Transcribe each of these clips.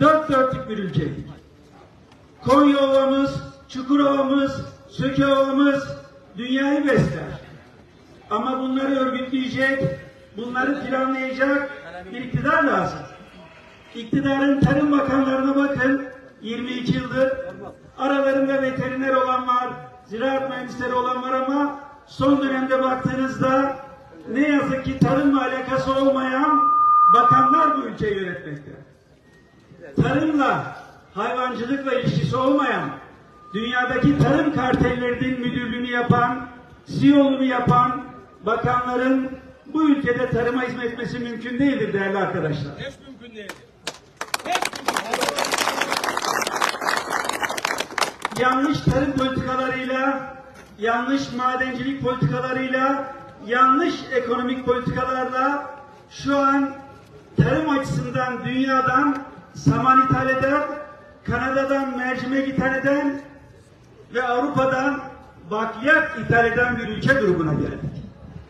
dört dörtlük bir ülkeydik. Konya Ovamız, Çukurova'mız, Söke Ovamız dünyayı besler. Ama bunları örgütleyecek, bunları planlayacak bir iktidar lazım. İktidarın tarım bakanlarına bakın, 22 yıldır aralarında veteriner olan var, ziraat mühendisleri olan var ama son dönemde baktığınızda ne yazık ki tarımla alakası olmayan bakanlar bu ülkeyi yönetmekte tarımla, hayvancılıkla ilişkisi olmayan, dünyadaki tarım kartellerinin müdürlüğünü yapan, CEO'luğunu yapan bakanların bu ülkede tarıma hizmet etmesi mümkün değildir değerli arkadaşlar. Hiç mümkün değil. yanlış tarım politikalarıyla, yanlış madencilik politikalarıyla, yanlış ekonomik politikalarla şu an tarım açısından dünyadan saman ithal eden, Kanada'dan mercimek ithal eden ve Avrupa'dan bakliyat ithal eden bir ülke grubuna geldik.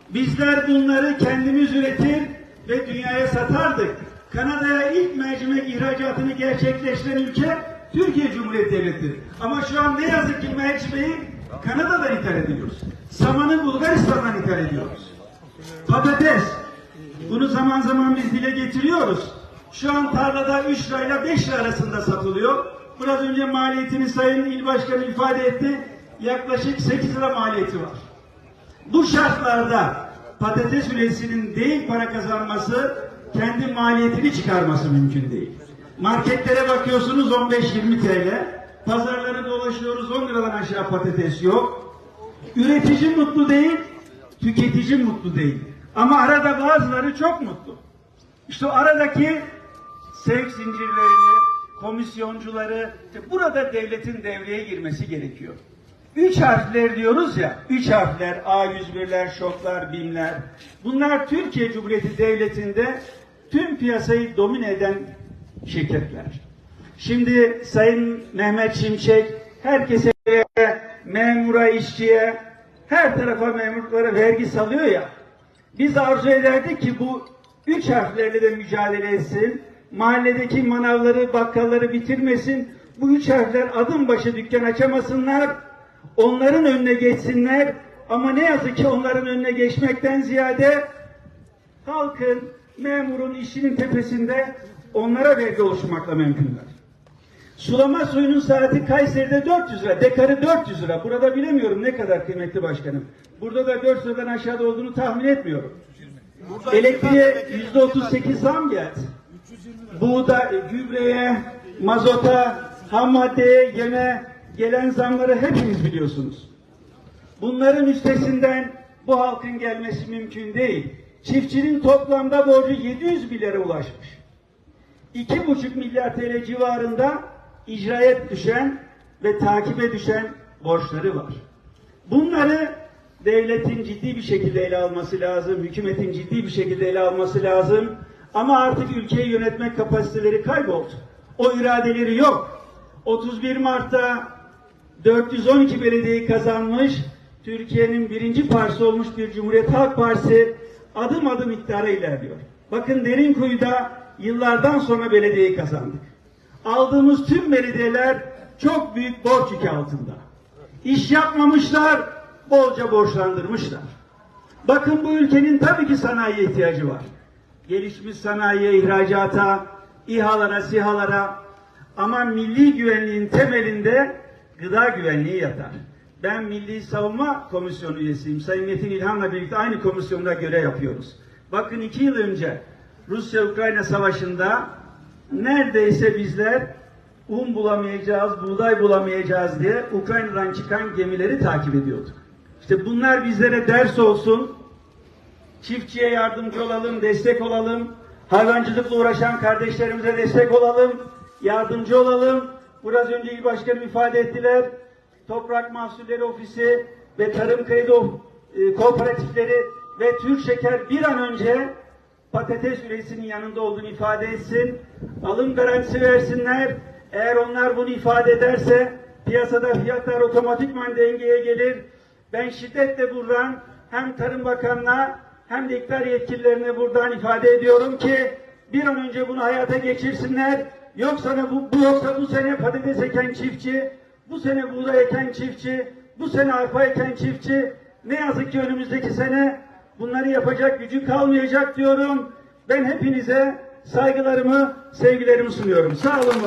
Bizler bunları kendimiz üretir ve dünyaya satardık. Kanada'ya ilk mercimek ihracatını gerçekleştiren ülke Türkiye Cumhuriyeti Devleti. Ama şu an ne yazık ki mercimeği Kanada'dan ithal ediyoruz. Samanı Bulgaristan'dan ithal ediyoruz. Patates. Bunu zaman zaman biz dile getiriyoruz. Şu an tarlada 3 lirayla 5 lira arasında satılıyor. Biraz önce maliyetini Sayın İl Başkanı ifade etti. Yaklaşık 8 lira maliyeti var. Bu şartlarda patates üreticisinin değil para kazanması, kendi maliyetini çıkarması mümkün değil. Marketlere bakıyorsunuz 15-20 TL, pazarları dolaşıyoruz 10 liradan aşağı patates yok. Üretici mutlu değil, tüketici mutlu değil. Ama arada bazıları çok mutlu. İşte aradaki sevk zincirlerini, komisyoncuları, işte burada devletin devreye girmesi gerekiyor. Üç harfler diyoruz ya, üç harfler, A101'ler, şoklar, BİM'ler. Bunlar Türkiye Cumhuriyeti Devleti'nde tüm piyasayı domine eden şirketler. Şimdi Sayın Mehmet Şimşek herkese, memura, işçiye, her tarafa memurlara vergi salıyor ya. Biz arzu ederdik ki bu üç harflerle de mücadele etsin. Mahalledeki manavları, bakkalları bitirmesin. Bu üç harfler adım başı dükkan açamasınlar. Onların önüne geçsinler. Ama ne yazık ki onların önüne geçmekten ziyade halkın, memurun, işçinin tepesinde onlara vergi oluşmakla mümkünler. Sulama suyunun saati Kayseri'de 400 lira, dekarı 400 lira. Burada bilemiyorum ne kadar kıymetli başkanım. Burada da 400 liradan aşağıda olduğunu tahmin etmiyorum. Elektriğe yüzde 38 zam geldi. Buğda, gübreye, mazota, ham maddeye, yeme gelen zamları hepiniz biliyorsunuz. Bunların üstesinden bu halkın gelmesi mümkün değil. Çiftçinin toplamda borcu 700 milyara ulaşmış. 2,5 milyar TL civarında icraya düşen ve takibe düşen borçları var. Bunları devletin ciddi bir şekilde ele alması lazım, hükümetin ciddi bir şekilde ele alması lazım. Ama artık ülkeyi yönetmek kapasiteleri kayboldu. O iradeleri yok. 31 Mart'ta 412 belediyeyi kazanmış, Türkiye'nin birinci partisi olmuş bir Cumhuriyet Halk Partisi adım adım iktidara ilerliyor. Bakın Derinkuyu'da yıllardan sonra belediyeyi kazandık. Aldığımız tüm belediyeler çok büyük borç yükü altında. İş yapmamışlar, bolca borçlandırmışlar. Bakın bu ülkenin tabii ki sanayiye ihtiyacı var. Gelişmiş sanayiye, ihracata, İHA'lara, SİHA'lara ama milli güvenliğin temelinde gıda güvenliği yatar. Ben Milli Savunma Komisyonu üyesiyim. Sayın Metin İlhan'la birlikte aynı komisyonda görev yapıyoruz. Bakın iki yıl önce Rusya-Ukrayna savaşında neredeyse bizler un bulamayacağız, buğday bulamayacağız diye Ukrayna'dan çıkan gemileri takip ediyorduk. İşte bunlar bizlere ders olsun. Çiftçiye yardımcı olalım, destek olalım. Hayvancılıkla uğraşan kardeşlerimize destek olalım, yardımcı olalım. Biraz önce il başkanım ifade ettiler. Toprak Mahsulleri Ofisi ve Tarım Kredi e, Kooperatifleri ve Türk Şeker bir an önce patates üreticisinin yanında olduğunu ifade etsin. Alım garantisi versinler. Eğer onlar bunu ifade ederse piyasada fiyatlar otomatikman dengeye gelir. Ben şiddetle buradan hem Tarım Bakanı'na hem de iktidar yetkililerine buradan ifade ediyorum ki bir an önce bunu hayata geçirsinler. yoksa bu, bu yoksa bu sene patates eken çiftçi, bu sene buğday eken çiftçi, bu sene arpa eken çiftçi, ne yazık ki önümüzdeki sene bunları yapacak gücü kalmayacak diyorum. Ben hepinize saygılarımı, sevgilerimi sunuyorum. Sağ olun.